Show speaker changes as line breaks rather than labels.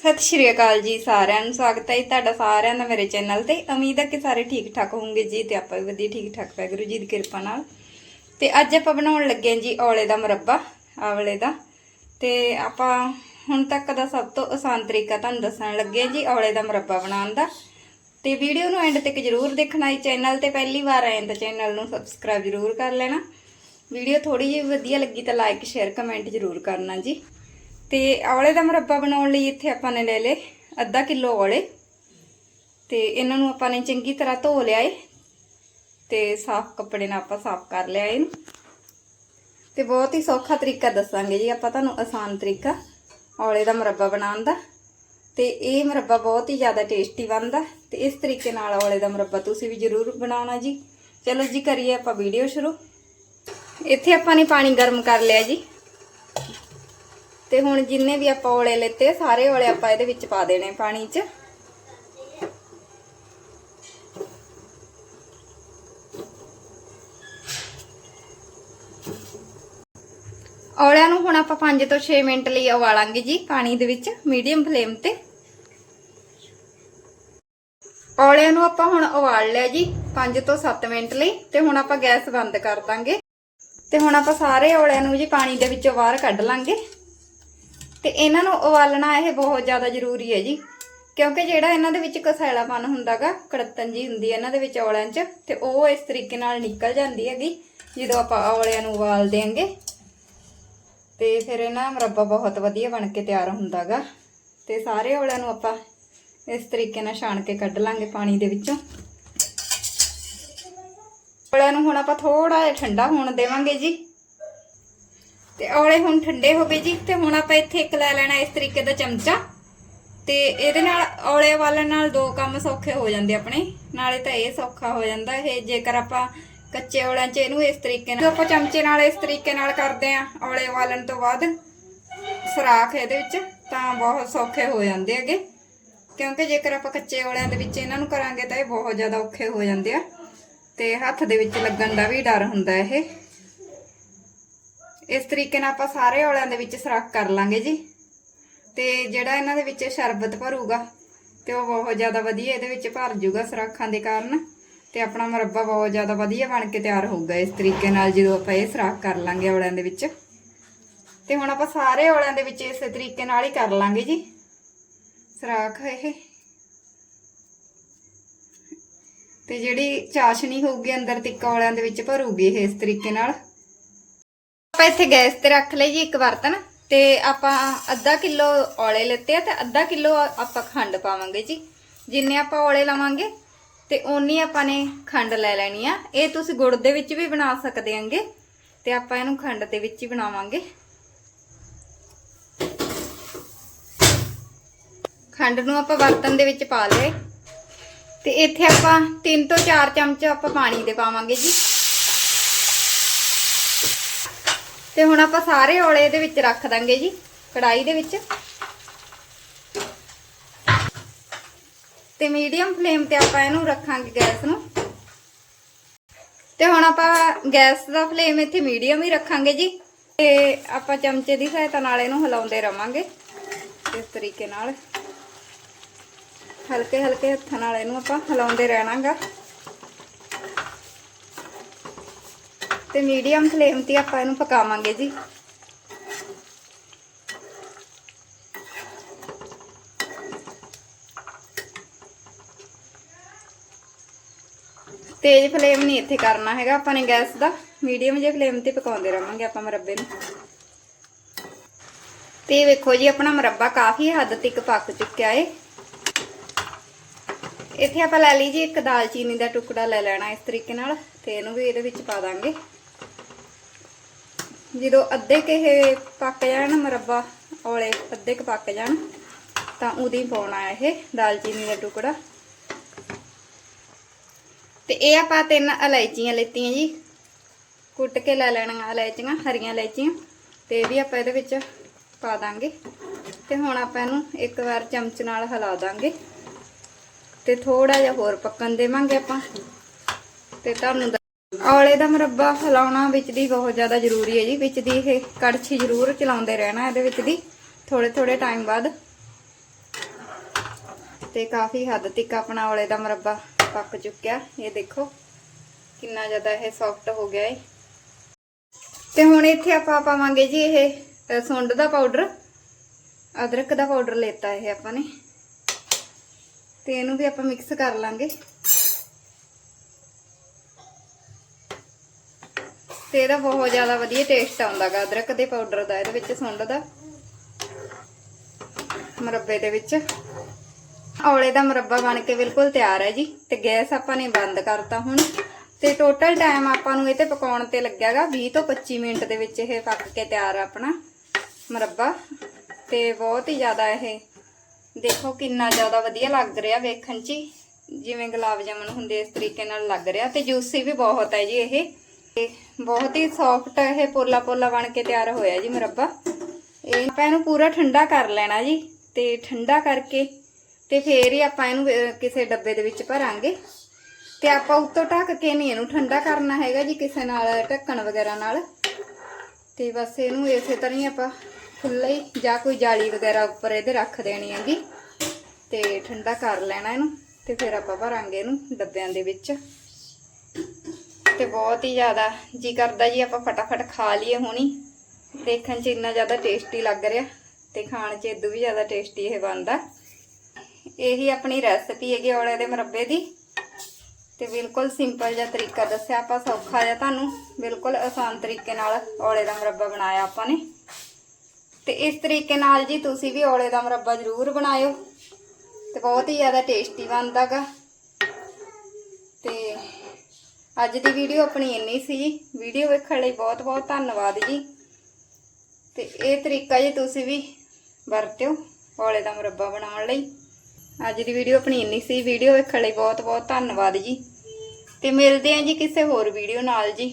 ਸਤਿ ਸ਼੍ਰੀ ਅਕਾਲ ਜੀ ਸਾਰਿਆਂ ਨੂੰ, ਸਵਾਗਤ ਹੈ ਜੀ ਤੁਹਾਡਾ ਸਾਰਿਆਂ ਦਾ ਮੇਰੇ ਚੈਨਲ ਤੇ। ਉਮੀਦ ਹੈ ਕਿ ਸਾਰੇ ਠੀਕ ਠਾਕ ਹੋਵੋਗੇ ਜੀ ਤੇ ਆਪਾਂ ਵੀ ਵਧੀਆ ਠੀਕ ਠਾਕ ਵਾਹਿਗੁਰੂ ਜੀ ਦੀ ਕਿਰਪਾ ਨਾਲ। ਤੇ ਅੱਜ ਆਪਾਂ ਬਣਾਉਣ ਲੱਗੇ ਹਾਂ ਜੀ ਔਲੇ ਦਾ ਮੁਰੱਬਾ, ਆਵਲੇ ਦਾ। ਤੇ ਆਪਾਂ ਹੁਣ ਤੱਕ ਦਾ ਸਭ ਤੋਂ ਆਸਾਨ ਤਰੀਕਾ ਤੁਹਾਨੂੰ ਦੱਸਣ ਲੱਗੇ ਹਾਂ ਜੀ ਔਲੇ ਦਾ ਮੁਰੱਬਾ ਬਣਾਉਣ ਦਾ। ਤੇ ਵੀਡੀਓ ਨੂੰ ਐਂਡ ਤੱਕ ਜਰੂਰ ਦੇਖਣਾ ਜੀ ਚੈਨਲ ਤੇ, ਪਹਿਲੀ ਵਾਰ ਆਏ ਤਾਂ ਚੈਨਲ ਨੂੰ ਸਬਸਕ੍ਰਾਈਬ ਜਰੂਰ ਕਰ ਲੈਣਾ। ਵੀਡੀਓ ਥੋੜੀ ਜਿਹੀ ਵਧੀਆ ਲੱਗੀ ਤਾਂ ਲਾਈਕ, ਸ਼ੇਅਰ, ਕਮੈਂਟ ਜਰੂਰ ਕਰਨਾ ਜੀ। ਤੇ ਔਲੇ ਦਾ ਮੁਰੱਬਾ ਬਣਾਉਣ ਲਈ ਇੱਥੇ ਆਪਾਂ ਨੇ ਲੈ ਲਏ ਅੱਧਾ ਕਿਲੋ ਔਲੇ। ਤੇ ਇਹਨਾਂ ਨੂੰ ਆਪਾਂ ਨੇ ਚੰਗੀ ਤਰ੍ਹਾਂ ਧੋ ਲਿਆ ਏ ਤੇ ਸਾਫ਼ ਕੱਪੜੇ ਨਾਲ ਆਪਾਂ ਸਾਫ਼ ਕਰ ਲਿਆ ਇਹਨੂੰ। ਤੇ ਬਹੁਤ ਹੀ ਸੌਖਾ ਤਰੀਕਾ ਦੱਸਾਂਗੇ ਜੀ ਆਪਾਂ ਤੁਹਾਨੂੰ, ਆਸਾਨ ਤਰੀਕਾ ਔਲੇ ਦਾ ਮੁਰੱਬਾ ਬਣਾਉਣ ਦਾ। ਤੇ ਇਹ ਮੁਰੱਬਾ ਬਹੁਤ ਹੀ ਜ਼ਿਆਦਾ ਟੇਸਟੀ ਬਣਦਾ ਤੇ ਇਸ ਤਰੀਕੇ ਨਾਲ ਔਲੇ ਦਾ ਮੁਰੱਬਾ ਤੁਸੀਂ ਵੀ ਜ਼ਰੂਰ ਬਣਾਉਣਾ ਜੀ। ਚਲੋ ਜੀ, ਕਰੀਏ ਆਪਾਂ ਵੀਡੀਓ ਸ਼ੁਰੂ। ਇੱਥੇ ਆਪਾਂ ਨੇ ਪਾਣੀ ਗਰਮ ਕਰ ਲਿਆ ਜੀ। ਤੇ ਹੁਣ ਜਿੰਨੇ ਵੀ ਆਪਾਂ ਔਲੇ ਲੈਤੇ ਸਾਰੇ ਔਲੇ ਆਪਾਂ ਇਹਦੇ ਵਿੱਚ ਪਾ ਦੇਣੇ ਪਾਣੀ 'ਚ। ਔਲਿਆਂ ਨੂੰ ਹੁਣ ਆਪਾਂ 5 ਤੋਂ 6 ਮਿੰਟ ਲਈ ਉਬਾਲਾਂਗੇ ਜੀ ਪਾਣੀ ਦੇ ਵਿੱਚ, ਮੀਡੀਅਮ ਫਲੇਮ ਤੇ। ਔਲਿਆਂ ਨੂੰ ਆਪਾਂ ਹੁਣ ਉਬਾਲ ਲਿਆ ਜੀ 5 ਤੋਂ 7 ਮਿੰਟ ਲਈ ਤੇ ਹੁਣ ਆਪਾਂ ਗੈਸ ਬੰਦ ਕਰ ਦਾਂਗੇ। ਤੇ ਹੁਣ ਆਪਾਂ ਸਾਰੇ ਔਲਿਆਂ ਨੂੰ ਜੀ ਪਾਣੀ ਦੇ ਵਿੱਚੋਂ ਬਾਹਰ ਕੱਢ ਲਾਂਗੇ। ਤੇ ਇਹਨਾਂ ਨੂੰ ਉਬਾਲਣਾ ਇਹ ਬਹੁਤ ਜ਼ਿਆਦਾ ਜ਼ਰੂਰੀ ਹੈ ਜੀ। ਕਿਉਂਕਿ ਜਿਹੜਾ ਇਹਨਾਂ ਦੇ ਵਿੱਚ ਕਸੈਲਾਪਨ ਹੁੰਦਾਗਾ ਕੜਤਨ ਜੀ ਹੁੰਦੀ ਹੈ ਇਹਨਾਂ ਦੇ ਵਿੱਚ ਔਲਿਆਂ 'ਚ, ਤੇ ਉਹ ਇਸ ਤਰੀਕੇ ਨਾਲ ਨਿਕਲ ਜਾਂਦੀ ਹੈਗੀ, ਜਦੋਂ ਆਪਾਂ ਔਲਿਆਂ ਨੂੰ ਉਬਾਲ ਦੇਾਂਗੇ। ਤੇ ਫਿਰ ਇਹਨਾਂ ਮੁਰੱਬਾ ਬਹੁਤ ਵਧੀਆ ਬਣ ਕੇ ਤਿਆਰ ਹੁੰਦਾਗਾ। ਤੇ ਸਾਰੇ ਔਲਿਆਂ ਨੂੰ ਆਪਾਂ ਇਸ ਤਰੀਕੇ ਨਾਲ ਛਾਣ ਕੇ ਕੱਢ ਲਾਂਗੇ ਪਾਣੀ ਦੇ ਵਿੱਚੋਂ। ਔਲਿਆਂ ਨੂੰ ਹੁਣ ਆਪਾਂ ਥੋੜਾ ਜਿਹਾ ਠੰਡਾ ਹੋਣ ਦੇਵਾਂਗੇ ਜੀ। ਤੇ ਔਲੇ ਹੁਣ ਠੰਡੇ ਹੋ ਗਏ ਜੀ, ਤੇ ਹੁਣ ਆਪਾਂ ਇੱਥੇ ਇੱਕ ਲੈ ਲੈਣਾ ਇਸ ਤਰੀਕੇ ਦਾ ਚਮਚਾ। ਤੇ ਇਹਦੇ ਨਾਲ ਔਲੇ ਵਾਲਣ ਨਾਲ ਦੋ ਕੰਮ ਸੌਖੇ ਹੋ ਜਾਂਦੇ ਆਪਣੇ, ਨਾਲੇ ਤਾਂ ਇਹ ਸੌਖਾ ਹੋ ਜਾਂਦਾ। ਇਹ ਜੇਕਰ ਆਪਾਂ ਕੱਚੇ ਔਲਿਆਂ 'ਚ ਇਹਨੂੰ ਇਸ ਤਰੀਕੇ ਨਾਲ ਆਪਾਂ ਚਮਚੇ ਨਾਲ ਇਸ ਤਰੀਕੇ ਨਾਲ ਕਰਦੇ ਆ ਔਲੇ ਵਾਲਣ ਤੋਂ ਬਾਅਦ, ਸਰਾਖ ਇਹਦੇ ਵਿੱਚ, ਤਾਂ ਬਹੁਤ ਸੌਖੇ ਹੋ ਜਾਂਦੇ ਹੈਗੇ। ਕਿਉਂਕਿ ਜੇਕਰ ਆਪਾਂ ਕੱਚੇ ਔਲਿਆਂ ਦੇ ਵਿੱਚ ਇਹਨਾਂ ਨੂੰ ਕਰਾਂਗੇ ਤਾਂ ਇਹ ਬਹੁਤ ਜ਼ਿਆਦਾ ਔਖੇ ਹੋ ਜਾਂਦੇ ਆ। ਤੇ ਹੱਥ ਦੇ ਵਿੱਚ ਲੱਗਣ ਦਾ ਵੀ ਡਰ ਹੁੰਦਾ ਇਹ। ਇਸ ਤਰੀਕੇ ਨਾਲ ਆਪਾਂ ਸਾਰੇ ਔਲਿਆਂ ਦੇ ਵਿੱਚ ਸਰਾਖ ਕਰ ਲਾਂਗੇ ਜੀ। ਤੇ ਜਿਹੜਾ ਇਹਨਾਂ ਦੇ ਵਿੱਚ ਸ਼ਰਬਤ ਭਰੂਗਾ, ਤੇ ਉਹ ਬਹੁਤ ਜ਼ਿਆਦਾ ਵਧੀਆ ਇਹਦੇ ਵਿੱਚ ਭਰ ਜੂਗਾ ਸਰਾਖਾਂ ਦੇ ਕਾਰਨ। ਤੇ ਆਪਣਾ ਮੁਰੱਬਾ ਬਹੁਤ ਜ਼ਿਆਦਾ ਵਧੀਆ ਬਣ ਕੇ ਤਿਆਰ ਹੋਊਗਾ ਇਸ ਤਰੀਕੇ ਨਾਲ ਜਦੋਂ ਆਪਾਂ ਇਹ ਸਰਾਖ ਕਰ ਲਾਂਗੇ ਔਲਿਆਂ ਦੇ ਵਿੱਚ। ਤੇ ਹੁਣ ਆਪਾਂ ਸਾਰੇ ਔਲਿਆਂ ਦੇ ਵਿੱਚ ਇਸੇ ਤਰੀਕੇ ਨਾਲ ਹੀ ਕਰ ਲਾਂਗੇ ਜੀ। ਸਰਾਖ ਇਹ। ਤੇ ਜਿਹੜੀ ਚਾਸ਼ਨੀ ਹੋਊਗੀ ਅੰਦਰ ਤਿੱਕਾ ਔਲਿਆਂ ਦੇ ਵਿੱਚ ਭਰੂਗੀ ਇਹ ਇਸ ਤਰੀਕੇ ਨਾਲ। ਆਪਾਂ ਇੱਥੇ ਗੈਸ ਤੇ ਰੱਖ ਲਈ ਜੀ ਇੱਕ ਬਰਤਨ ਤੇ ਆਪਾਂ ਅੱਧਾ ਕਿਲੋ ਔਲੇ ਲੈਤੇ ਆ ਤੇ ਅੱਧਾ ਕਿਲੋ ਆਪਾਂ ਖੰਡ ਪਾਵਾਂਗੇ ਜੀ। ਜਿੰਨੇ ਆਪਾਂ ਔਲੇ ਲਵਾਂਗੇ, ਤੇ ਓਨੀ ਆਪਾਂ ਨੇ ਖੰਡ ਲੈ ਲੈਣੀ ਆ। ਇਹ ਤੁਸੀਂ ਗੁੜ ਦੇ ਵਿੱਚ ਵੀ ਬਣਾ ਸਕਦੇ ਆਂਗੇ, ਤੇ ਆਪਾਂ ਇਹਨੂੰ ਖੰਡ ਦੇ ਵਿੱਚ ਹੀ ਬਣਾਵਾਂਗੇ। ਖੰਡ ਨੂੰ ਆਪਾਂ ਬਰਤਨ ਦੇ ਵਿੱਚ ਪਾ ਲਏ। ਤੇ ਇੱਥੇ ਆਪਾਂ 3 ਤੋਂ 4 ਚਮਚ ਆਪਾਂ ਪਾਣੀ ਦੇ ਪਾਵਾਂਗੇ ਜੀ। ਤੇ ਹੁਣ ਆਪਾਂ ਸਾਰੇ ਔਲੇ ਇਹਦੇ ਵਿੱਚ ਰੱਖ ਦਾਂਗੇ ਜੀ ਕੜਾਈ ਦੇ ਵਿੱਚ। ਤੇ ਮੀਡੀਅਮ ਫਲੇਮ ਤੇ ਆਪਾਂ ਇਹਨੂੰ ਰੱਖਾਂਗੇ ਗੈਸ ਨੂੰ। ਤੇ ਹੁਣ ਆਪਾਂ ਗੈਸ ਦਾ ਫਲੇਮ ਇੱਥੇ ਮੀਡੀਅਮ ਹੀ ਰੱਖਾਂਗੇ ਜੀ। ਤੇ ਆਪਾਂ ਚਮਚੇ ਦੀ ਸਹਾਇਤਾ ਨਾਲ ਇਹਨੂੰ ਹਿਲਾਉਂਦੇ ਰਵਾਂਗੇ, ਇਸ ਤਰੀਕੇ ਨਾਲ। ਹਲਕੇ ਹਲਕੇ ਹੱਥਾਂ ਨਾਲ ਇਹਨੂੰ ਆਪਾਂ ਹਿਲਾਉਂਦੇ ਰਹਿਣਾਗਾ। ਤੇ ਮੀਡੀਅਮ ਫਲੇਮ ਤੇ ਆਪਾਂ ਇਹਨੂੰ ਪਕਾਵਾਂਗੇ ਜੀ। ਤੇਜ਼ ਫਲੇਮ ਨਹੀਂ ਇੱਥੇ ਕਰਨਾ ਹੈਗਾ, ਆਪਾਂ ਨੇ ਗੈਸ ਦਾ ਮੀਡੀਅਮ ਜੇ ਫਲੇਮ ਤੇ ਪਕਾਉਂਦੇ ਰਵਾਂਗੇ ਆਪਾਂ ਮਰੱਬੇ ਨੂੰ। ਤੇ ਵੇਖੋ ਜੀ, ਆਪਣਾ ਮਰੱਬਾ ਕਾਫੀ ਹੱਦ ਤੱਕ ਪੱਕ ਚੁੱਕਿਆ ਏ। ਇੱਥੇ ਆਪਾਂ ਲੈ ਲਈ ਜੀ ਇੱਕ ਦਾਲਚੀਨੀ ਦਾ ਟੁਕੜਾ ਲੈ ਲੈਣਾ ਇਸ ਤਰੀਕੇ ਨਾਲ, ਤੇ ਇਹਨੂੰ ਵੀ ਇਹਦੇ ਵਿੱਚ ਪਾ ਦਾਂਗੇ। ਜਦੋਂ ਅੱਧੇ ਕੇ ਇਹ ਪੱਕ ਜਾਣ ਮਰੱਬਾ, ਔਲੇ ਅੱਧੇ ਕ ਪੱਕ ਜਾਣ, ਤਾਂ ਉਦੋਂ ਪਾਉਣਾ ਇਹ ਦਾਲਚੀਨੀ ਦਾ ਟੁਕੜਾ। ਤੇ ਇਹ ਆਪਾਂ ਤਿੰਨ ਇਲਾਇਚੀਆਂ ਲੈਤੀਆਂ ਜੀ। ਕੁੱਟ ਕੇ ਲੈ ਲੈਣੀਆਂ ਇਲਾਇਚੀਆਂ, ਹਰੀਆਂ ਇਲਾਇਚੀਆਂ। ਤੇ ਇਹ ਵੀ ਆਪਾਂ ਇਹਦੇ ਵਿੱਚ ਪਾ ਦਾਂਗੇ। ਤੇ ਹੁਣ ਆਪਾਂ ਇਹਨੂੰ ਇੱਕ ਵਾਰ ਚਮਚ ਨਾਲ ਹਿਲਾ ਦਾਂਗੇ। ਤੇ ਥੋੜਾ ਜਿਹਾ ਹੋਰ ਪੱਕਣ ਦੇਵਾਂਗੇ ਆਪਾਂ। ਤੇ ਤੁਹਾਨੂੰ ਔਲੇ ਦਾ ਮੁਰੱਬਾ ਹਿਲਾਉਣਾ ਵਿੱਚ ਦੀ ਬਹੁਤ ਜ਼ਿਆਦਾ ਜ਼ਰੂਰੀ ਹੈ ਜੀ, ਵਿੱਚ ਦੀ ਇਹ ਕੜਛੀ ਜ਼ਰੂਰ ਚਲਾਉਂਦੇ ਰਹਿਣਾ ਇਹਦੇ ਵਿੱਚ ਦੀ ਥੋੜੇ ਥੋੜੇ ਟਾਈਮ ਬਾਅਦ। ਤੇ ਕਾਫੀ ਹੱਦ ਤੱਕ ਆਪਣਾ ਔਲੇ ਦਾ ਮੁਰੱਬਾ ਪੱਕ ਚੁੱਕਿਆ। ਇਹ ਦੇਖੋ ਕਿੰਨਾ ਜ਼ਿਆਦਾ ਇਹ ਸੌਫਟ ਹੋ ਗਿਆ ਏ। ਤੇ ਹੁਣ ਇੱਥੇ ਆਪਾਂ ਪਾਵਾਂਗੇ ਜੀ ਇਹ ਸੁੰਡ ਦਾ ਪਾਊਡਰ ਅਦਰਕ ਦਾ ਪਾਊਡਰ ਲੇਤਾ ਇਹ ਆਪਾਂ ਨੇ। ਤੇ ਇਹਨੂੰ ਵੀ ਆਪਾਂ ਮਿਕਸ ਕਰ ਲਾਂਗੇ। ਤੇ ਇਹਦਾ ਬਹੁਤ ਜ਼ਿਆਦਾ ਵਧੀਆ ਟੇਸਟ ਆਉਂਦਾਗਾ ਅਦਰਕ ਦੇ ਪਾਊਡਰ ਦਾ, ਇਹਦੇ ਵਿੱਚ ਸੁੰਡ ਦਾ। ਮੁਰੱਬੇ ਦੇ ਵਿੱਚ। ਔਲੇ ਦਾ ਮੁਰੱਬਾ ਬਣ ਕੇ ਬਿਲਕੁਲ ਤਿਆਰ ਹੈ ਜੀ, ਤੇ ਗੈਸ ਆਪਾਂ ਨੇ ਬੰਦ ਕਰਤਾ ਹੁਣ। ਤੇ ਟੋਟਲ ਟਾਈਮ ਆਪਾਂ ਨੂੰ ਇਹ ਤੇ ਪਕਾਉਣ ਤੇ ਲੱਗਿਆਗਾ 20 ਤੋਂ 25 ਮਿੰਟ ਦੇ ਵਿੱਚ ਇਹ ਪੱਕ ਕੇ ਤਿਆਰ ਆ ਆਪਣਾ ਮੁਰੱਬਾ। ਤੇ ਬਹੁਤ ਹੀ ਜ਼ਿਆਦਾ ਇਹ, ਦੇਖੋ ਕਿੰਨਾ ਜ਼ਿਆਦਾ ਵਧੀਆ ਲੱਗ ਰਿਹਾ ਵੇਖਣ 'ਚ ਹੀ। ਜਿਵੇਂ ਗੁਲਾਬ ਜਾਮਨ ਹੁੰਦੇ ਇਸ ਤਰੀਕੇ ਨਾਲ ਲੱਗ ਰਿਹਾ, ਤੇ ਜੂਸੀ ਵੀ ਬਹੁਤ ਹੈ ਜੀ ਇਹ। ਬਹੁਤ ਹੀ ਸੌਫਟ ਇਹ ਪੋਲਾ ਪੋਲਾ ਬਣ ਕੇ ਤਿਆਰ ਹੋਇਆ ਜੀ ਮੁਰੱਬਾ। ਇਹ ਆਪਾਂ ਇਹਨੂੰ ਪੂਰਾ ਠੰਡਾ ਕਰ ਲੈਣਾ ਜੀ ਤੇ ਠੰਡਾ ਕਰਕੇ ਤੇ ਫੇਰ ਹੀ ਆਪਾਂ ਇਹਨੂੰ ਕਿਸੇ ਡੱਬੇ ਦੇ ਵਿੱਚ ਭਰਾਂਗੇ। ਤੇ ਆਪਾਂ ਉੱਤੋਂ ਢੱਕ ਕੇ ਨਹੀਂ ਇਹਨੂੰ ਠੰਡਾ ਕਰਨਾ ਹੈਗਾ ਜੀ ਕਿਸੇ ਨਾਲ ਢੱਕਣ ਵਗੈਰਾ ਨਾਲ। ਤੇ ਬਸ ਇਹਨੂੰ ਇਸੇ ਤਰ੍ਹਾਂ ਹੀ ਆਪਾਂ ਖੁੱਲਾ ਹੀ ਜਾਂ ਕੋਈ ਜਾਲੀ ਵਗੈਰਾ ਉੱਪਰ ਇਹਦੇ ਰੱਖ ਦੇਣੀ ਹੈਗੀ। ਤੇ ਠੰਡਾ ਕਰ ਲੈਣਾ ਇਹਨੂੰ ਤੇ ਫਿਰ ਆਪਾਂ ਭਰਾਂਗੇ ਇਹਨੂੰ ਡੱਬਿਆਂ ਦੇ ਵਿੱਚ। ਤੇ ਬਹੁਤ ਹੀ ਜ਼ਿਆਦਾ ਜੀ ਕਰਦਾ ਜੀ, ਆਪਾਂ ਫਟਾਫਟ ਖਾ ਲਈਏ ਹੁਣੀ। ਦੇਖਣ 'ਚ ਇੰਨਾ ਜ਼ਿਆਦਾ ਟੇਸਟੀ ਲੱਗ ਰਿਹਾ ਤੇ ਖਾਣ 'ਚ ਇਦੋਂ ਵੀ ਜ਼ਿਆਦਾ ਟੇਸਟੀ ਇਹ ਬਣਦਾ। ਇਹੀ ਆਪਣੀ ਰੈਸਪੀ ਹੈਗੀ ਔਲੇ ਦੇ ਮੁਰੱਬੇ ਦੀ। ਤੇ ਬਿਲਕੁਲ ਸਿੰਪਲ ਜਿਹਾ ਤਰੀਕਾ ਦੱਸਿਆ ਆਪਾਂ, ਸੌਖਾ ਜਿਹਾ ਤੁਹਾਨੂੰ ਬਿਲਕੁਲ ਆਸਾਨ ਤਰੀਕੇ ਨਾਲ ਔਲੇ ਦਾ ਮੁਰੱਬਾ ਬਣਾਇਆ ਆਪਾਂ ਨੇ। ਤੇ ਇਸ ਤਰੀਕੇ ਨਾਲ ਜੀ ਤੁਸੀਂ ਵੀ ਔਲੇ ਦਾ ਮੁਰੱਬਾ ਜ਼ਰੂਰ ਬਣਾਇਓ ਤੇ ਬਹੁਤ ਹੀ ਜ਼ਿਆਦਾ ਟੇਸਟੀ ਬਣਦਾਗਾ। ਤੇ ਅੱਜ ਦੀ ਵੀਡੀਓ ਆਪਣੀ ਇੰਨੀ ਸੀ। ਜੀ ਵੀਡੀਓ ਵੇਖਣ ਲਈ ਬਹੁਤ ਬਹੁਤ ਧੰਨਵਾਦ ਜੀ। ਤੇ ਇਹ ਤਰੀਕਾ ਜੀ ਤੁਸੀਂ ਵੀ ਵਰਤਿਓ ਔਲੇ ਦਾ ਮੁਰੱਬਾ ਬਣਾਉਣ ਲਈ। ਅੱਜ ਦੀ ਵੀਡੀਓ ਆਪਣੀ ਇੰਨੀ ਸੀ। ਵੀਡੀਓ ਵੇਖਣ ਲਈ ਬਹੁਤ ਬਹੁਤ ਧੰਨਵਾਦ ਜੀ। ਤੇ ਮਿਲਦੇ ਆਂ ਜੀ ਕਿਸੇ ਹੋਰ ਵੀਡੀਓ ਨਾਲ ਜੀ।